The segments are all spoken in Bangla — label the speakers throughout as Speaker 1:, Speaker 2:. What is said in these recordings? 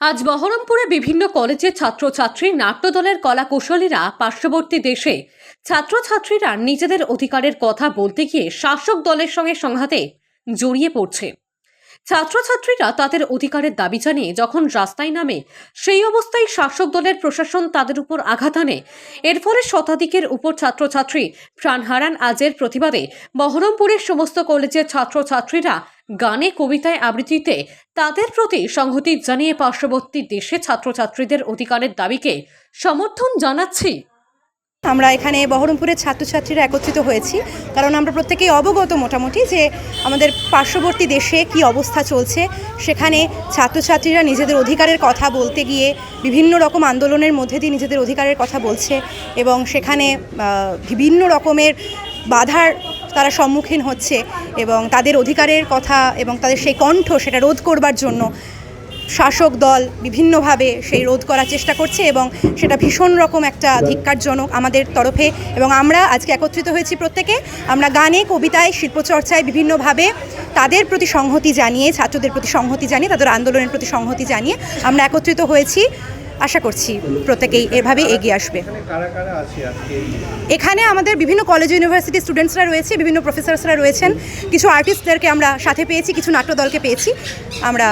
Speaker 1: আজ বহরমপুরে বিভিন্ন কলেজের ছাত্রছাত্রী, নাট্যদলের কলা কুশলীরা পার্শ্ববর্তী দেশে। ছাত্রছাত্রীরা নিজেদের অধিকারের কথা বলতে গিয়ে শাসক দলের সঙ্গে সংঘাতে জড়িয়ে পড়ছে। ছাত্রছাত্রীরা তাদের অধিকারের দাবি জানিয়ে যখন রাস্তায় নামে, সেই অবস্থায় শাসক দলের প্রশাসন তাদের উপর আঘাত আনে। এর ফলে শতাধিকের উপর ছাত্রছাত্রী প্রাণ হারান। আজের প্রতিবাদে বহরমপুরের সমস্ত কলেজের ছাত্রছাত্রীরা গানে কবিতায় আবৃত্তিতে তাদের প্রতি সংহতি জানিয়ে পার্শ্ববর্তী দেশে ছাত্রছাত্রীদের অধিকারের দাবিকে সমর্থন জানাচ্ছি।
Speaker 2: আমরা এখানে বহরমপুরের ছাত্রছাত্রীরা একত্রিত হয়েছি, কারণ আমরা প্রত্যেকেই অবগত মোটামুটি যে আমাদের পার্শ্ববর্তী দেশে কি অবস্থা চলছে। সেখানে ছাত্রছাত্রীরা নিজেদের অধিকারের কথা বলতে গিয়ে বিভিন্ন রকম আন্দোলনের মধ্যে দিয়ে নিজেদের অধিকারের কথা বলছে এবং সেখানে বিভিন্ন রকমের বাধার তারা সম্মুখীন হচ্ছে এবং তাদের অধিকারের কথা এবং তাদের সেই কণ্ঠ সেটা রোধ করবার জন্য শাসক দল বিভিন্নভাবে সেই রোধ করার চেষ্টা করছে এবং সেটা ভীষণ রকম একটা ধিক্কারজনক আমাদের তরফে এবং আমরা আজকে একত্রিত হয়েছি প্রত্যেকে। আমরা গানে, কবিতায়, শিল্পচর্চায় বিভিন্নভাবে তাদের প্রতি সংহতি জানিয়ে, ছাত্রদের প্রতি সংহতি জানিয়ে, তাদের আন্দোলনের প্রতি সংহতি জানিয়ে আমরা একত্রিত হয়েছি। আশা করছি প্রত্যেকেই এভাবে এগিয়ে আসবে। এখানে আমাদের বিভিন্ন কলেজ ইউনিভার্সিটি স্টুডেন্টসরা রয়েছে, বিভিন্ন প্রফেসরসরা রয়েছেন। কিছু আর্টিস্টদেরকে আমরা সাথে পেয়েছি, কিছু নাট্য দলকে পেয়েছি। আমরা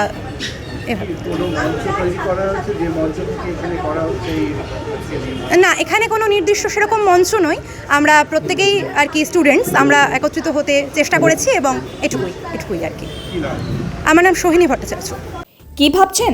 Speaker 2: না, এখানে কোনো নির্দিষ্ট সেরকম মঞ্চ নয়। আমরা প্রত্যেকেই আর কি স্টুডেন্টস আমরা একত্রিত হতে চেষ্টা করেছি এবং এটুকুই এটুকুই আর কি। আমার নাম সোহিনী ভট্টাচার্য।
Speaker 3: কি ভাবছেন?